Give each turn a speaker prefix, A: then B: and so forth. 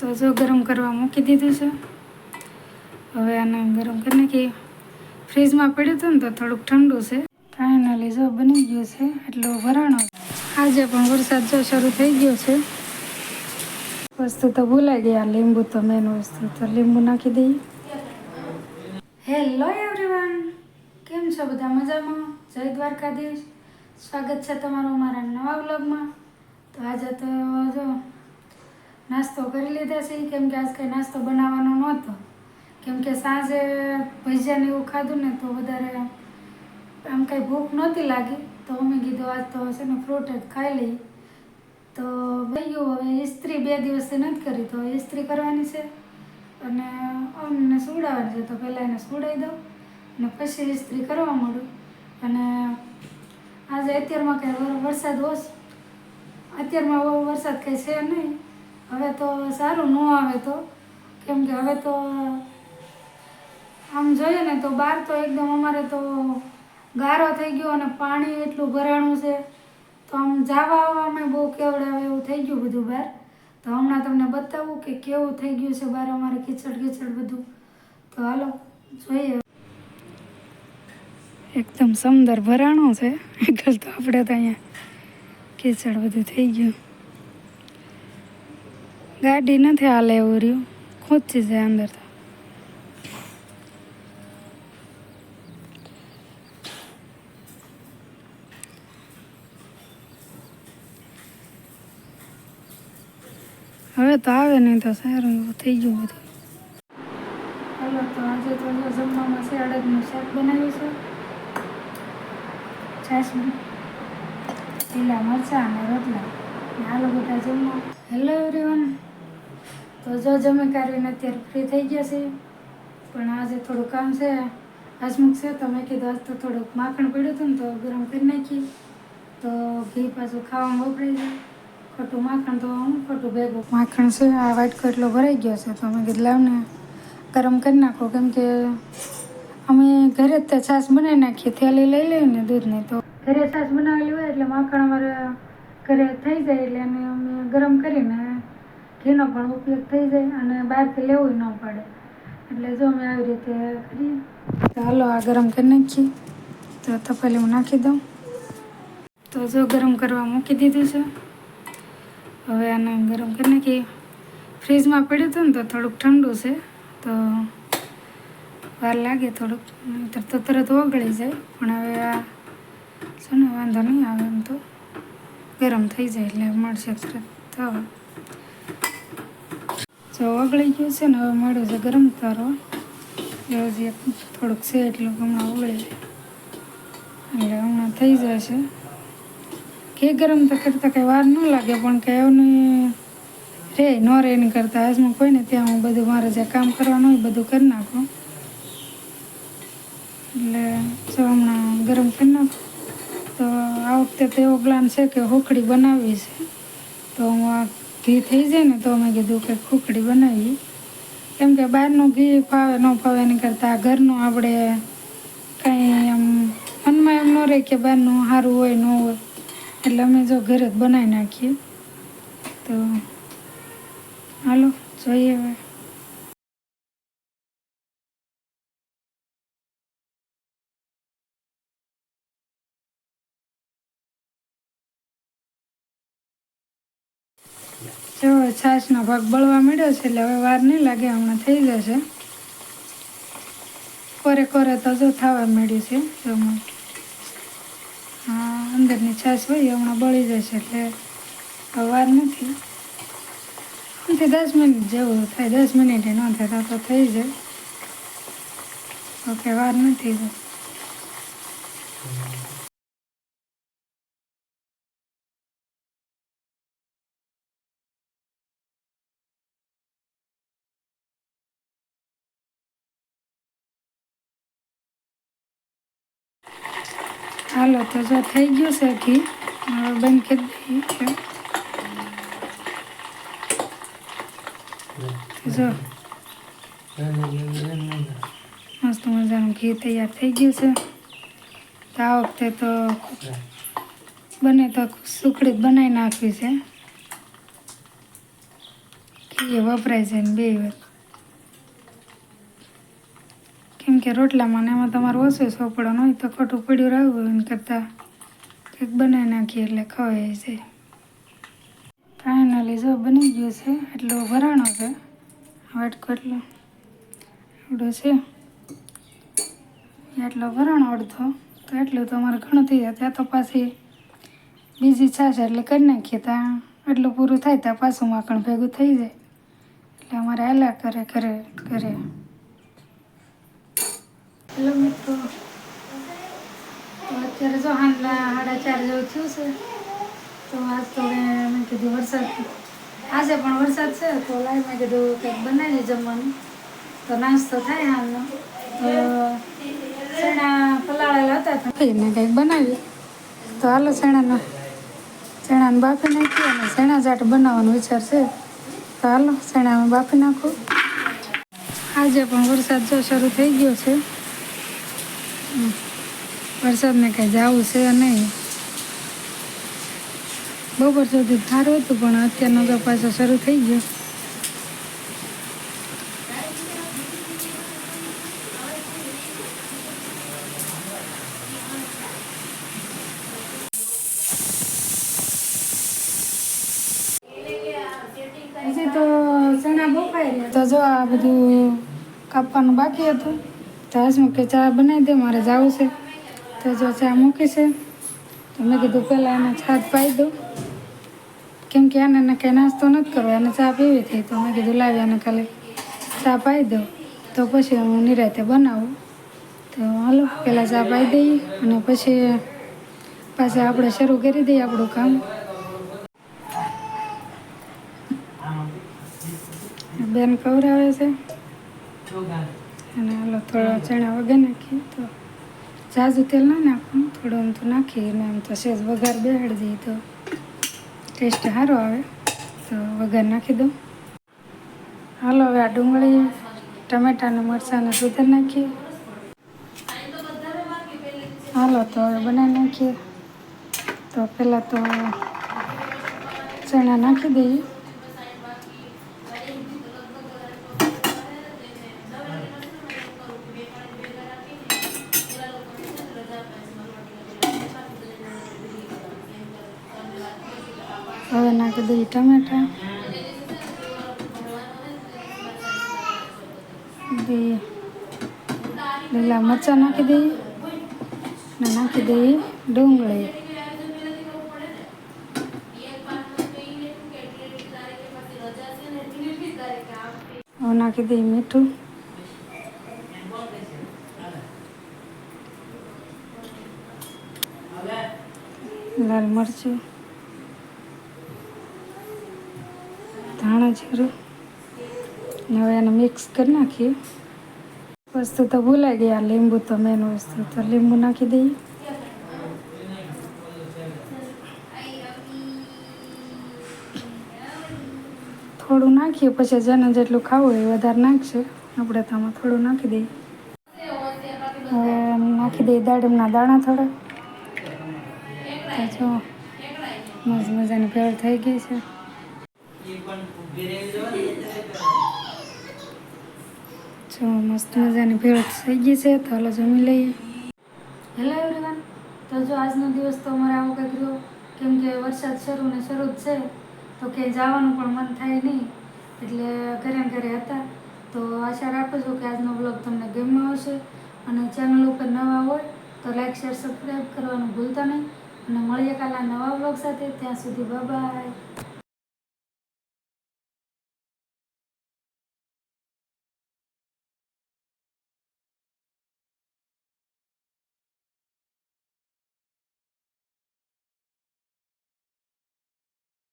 A: તો જો ગરમ કરવા મૂકી દીધું છે. હવે આને ગરમ કરી નાખીએ. ફ્રીજમાં પડ્યું હતું ને તો થોડુંક ઠંડુ છે. ફાઇનલી જો બની ગયું છે, એટલો વરાણો આજે પણ વરસાદ જો શરૂ થઈ ગયો છે. વસ્તુ તો ભૂલાઈ ગયા, લીંબુ તો મેન વસ્તુ. તો લીંબુ નાખી દઈએ. હેલો એવરીવન કેમ છો બધા મજામાં? જય દ્વારકાધીશ. સ્વાગત છે તમારું મારા નવા વ્લોગમાં તો આજે તો જો નાસ્તો કરી લીધા છે કેમ કે આજ કંઈ નાસ્તો બનાવવાનો નહોતો. કેમ કે સાંજે ભજીયાને એવું ખાધું ને તો વધારે આમ કાંઈ ભૂખ નહોતી લાગી. તો અમે કીધું આજ તો છે ને ફ્રૂટ જ ખાઈ લઈએ. તો થઈ ગયું હવે ઇસ્ત્રી બે દિવસથી નથી કરી, તો ઇસ્ત્રી કરવાની છે. અને અમને સુવડાવવાની છે, તો પહેલાં એને સુવડાવી દઉં અને પછી ઇસ્ત્રી કરવા માંડું. અને આજે અત્યારમાં કંઈ વરસાદ હોશ અત્યારમાં વરસાદ કંઈ છે નહીં. હવે તો સારું ન આવે તો. કેમ કે હવે તો આમ જોઈએ ને તો બહાર તો એકદમ અમારે તો ગારો થઈ ગયો અને પાણી એટલું ભરાણું છે. તો આમ જવા આવવામાં બહુ કેવડાવે એવું થઈ ગયું બધું બહાર. તો હમણાં તમને બતાવું કે કેવું થઈ ગયું છે બહાર અમારે કીચડ કીચડ બધું. તો હાલો, જોઈએ. એકદમ સમદર ભરાણું છે. એટલે તો આપણે તો અહીંયા ખીચડ બધું થઈ ગયું. ગાડી નથી હાલે એવું રહ્યું. ખૂંચી જાય અંદર તો. હવે તો આવે નહીં તો સારું એવું થઈ ગયું બધું. હાલો તો આજે તો જમવામાં છે અડદનું શાક બનાવ્યું છે. છાશ લીલા મરચાં અને રોટલા. હાલો બધા જમવા. હેલો એવરીવન તો જો જમી કાઢીને અત્યારે ફ્રી થઈ ગયા છે. પણ આજે થોડું કામ છે હસમુખ છે, તો મેં કીધું આજ તો થોડુંક માખણ પડ્યું હતું ને તો ગરમ કરી નાખી તો ઘી પાછું ખાવામાં વપરાઈ જાય ખોટું માખણ તો હું, ખોટું ભેગું. માખણ છે, આ વાઇટ એટલો ભરાઈ ગયો છે, તો મેં કીધું લાવને ગરમ કરી નાખો. કેમ કે અમે ઘરે જ તે છાશ બનાવી નાખીએ, થેલી લઈ લઈએ ને દૂધની તો. ઘરે છાશ બનાવેલી હોય એટલે માખણ અમારે ઘરે થઈ જાય એટલે અમે ગરમ કરીને ઘીનો પણ ઉપયોગ થઈ જાય અને બહારથી લેવું ન પડે. એટલે જો અમે આવી રીતે કરીએ, તો હાલો આ ગરમ કરી નાખીએ. તો તપેલી હું નાખી દઉં. તો જો ગરમ કરવા મૂકી દીધું છે, હવે આને ગરમ કરી નાખીએ. ફ્રીજમાં પડ્યું હતું ને તો થોડુંક ઠંડુ છે, તો વાર લાગે થોડુંક, નહીતર તો તરત ઓગળી જાય. પણ હવે આ છે ને વાંધો નહીં આવે એમ તો. ગરમ થઈ જાય એટલે મળશે તરત. થવા જો ઓગળી ગયું છે ને, હવે મળ્યું છે ગરમ તારો. એવું જે થોડુંક છે એટલું હમણાં ઓગળી જાય એટલે હમણાં થઈ જશે. કે ગરમ તો કરતાં કંઈ વાર ન લાગે, પણ કંઈ એવું રે, ન રે નહીં કરતાં. આજમાં કોઈને ત્યાં હું બધું મારે જે કામ કરવાનું હોય બધું કરી નાખું. એટલે જો હમણાં ગરમ કરી નાખું. તો આ વખતે તો એવો પ્લાન છે કે હોકડી બનાવવી છે. તો હું આ ઘી થઈ જાય ને તો અમે કીધું કે ખુખડી બનાવી. કેમ કે બહારનું ઘી ફાવે, ન ફાવે એની કરતાં ઘરનું આપણે કાંઈ આમ મનમાં એમ ન રહે કે બહારનું સારું હોય, ન હોય. એટલે અમે જો ઘરે જ બનાવી નાખીએ. તો હાલો, જોઈએ હવે. છાશનો ભાગ બળવા મળ્યો છે એટલે હવે વાર નહીં લાગે, હમણાં થઈ જશે. કોરે કોરે તો જો થવા મળ્યું છે જમણ અંદરની છાશ હોય હમણાં બળી જશે એટલે વાર નથી. આમથી દસ મિનિટ જેવું થાય, દસ મિનિટે ન થાય, તો થઈ જાય. ઓકે, વાર નથી હાલો, તો જો થઈ ગયું છે ઘી. હવે બંધ કરી જો. મસ્ત મજાનું ઘી તૈયાર થઈ ગયું છે. તો આ વખતે તો બને તો સુખડી બનાવી નાખવી છે. એ વપરાય છે ને બે વાર કેમ કે રોટલામાં ને એમાં તમારે ઓછો સોપડવાનો હોય તો ખોટું પડ્યું રહ્યું હોય એને કરતાં. કંઈક બનાવી નાખીએ એટલે ખવાય છે. ફાઇનલી જો બની ગયું છે, એટલો ભરાણો છે. વાટકો એટલો આવડો છે. એટલો ભરાણો અડધો, તો એટલું તો અમારે ઘણું થઈ જાય. ત્યાં તો પાછી બીજી છાશ એટલે કરી નાખીએ, ત્યાં એટલું પૂરું થાય ત્યાં પાછું માખણ ભેગું થઈ જાય. એટલે અમારે હાલ્યા કરે કરે કરે હેલો મિત્રો. અત્યારે જો સાડા ચાર જેવું થયું છે. તો આજ તો મેં કીધું વરસાદ આજે પણ વરસાદ છે, તો લાઈ મેં કીધું કંઈક બનાવીએ જમવાનું. તો નાસ્તો થાય હાલનો ચણા પલાળેલા હતા તો ને કંઈક બનાવી તો હાલો ચણાના ચણાને બાફી નાખીએ અને ચણા ચાટ બનાવવાનો વિચાર છે. તો હાલો ચણા બાફી નાખું. આજે પણ વરસાદ જો શરૂ થઈ ગયો છે. વરસાદને કાંઈ જવું છે નહીં. બપોર સુધી સારું હતું, પણ અત્યારનો તો પાછો શરૂ થઈ ગયો. તો જો આ બધું કાપવાનું બાકી હતું. તો હસમુખ કે ચા બનાવી દે, મારે જવું છે. તો જો ચા મૂકી છે, તો મેં કીધું પહેલાં એને છાત પાઈ દઉં. કેમ કે આને એને કંઈ નાસ્તો નથી કરવો, એને ચા પીવી હતી, તો મેં કીધું લાવી અને ખાલી ચા પાઈ દઉં. તો પછી હું નિરાતે બનાવું. તો હાલો પહેલાં ચા પાઈ દઈએ અને પછી પાછા આપણે શરૂ કરી દઈએ આપણું કામ. બેન કવરાવે છે? અને હાલો થોડો ચણા વગર નાખીએ તો ઝાઝું તેલ ના નાખવું થોડું આમ તો નાખીએ, ને આમ તો સેજ વઘાર બેહાડી દઈએ તો ટેસ્ટ સારો આવે. તો વઘાર નાખી દઉં. હાલો હવે આ ડુંગળી ટમેટાને મરચાંને સુધાર નાખીએ. હાલો તો હવે બનાવી નાખીએ. તો પહેલાં તો ચણા નાખી દઈએ. હવે નાખી દઈએ ટમેટા. દઈએ લીલા મરચાં નાખી દઈએ. ને નાખી દઈએ ડુંગળી. હવે નાખી દઈએ મીઠું. લાલ મરચું. ધાણા જીરું હવે એને મિક્સ કરી નાખીએ. વસ્તુ તો ભૂલાઈ ગયા લીંબુ તો મેન વસ્તુ. તો લીંબુ નાખી દઈએ. થોડું નાખીએ, પછી જેને જેટલું ખાવું હોય વધારે નાખશે. આપણે તો આમાં થોડું નાખી દઈએ. હવે નાખી દઈએ દાડમના દાણા થોડા. જો મસ્ત મજાની ભેળ થઈ ગઈ છે. જો, મસ્ત મજાની ભેળ થઈ ગઈ છે, તો હાલો જમી લઈએ. હેલો એવરીવન તો જો આજનો દિવસ તો અમારે આવો કંઈક રહ્યો. કેમ કે વરસાદ શરૂ ને શરૂ જ છે, તો ક્યાંય જવાનું પણ મન થાય નહીં. એટલે ઘરે ઘરે હતા. તો આશા રાખું છું કે આજનો બ્લોગ તમને ગમ્યો હશે. અને ચેનલ ઉપર નવા હોય, તો લાઈક શેર સબસ્ક્રાઈબ કરવાનું ભૂલતા નહીં. અને મળીએ કાલના નવા બ્લોગ સાથે. ત્યાં સુધી બાય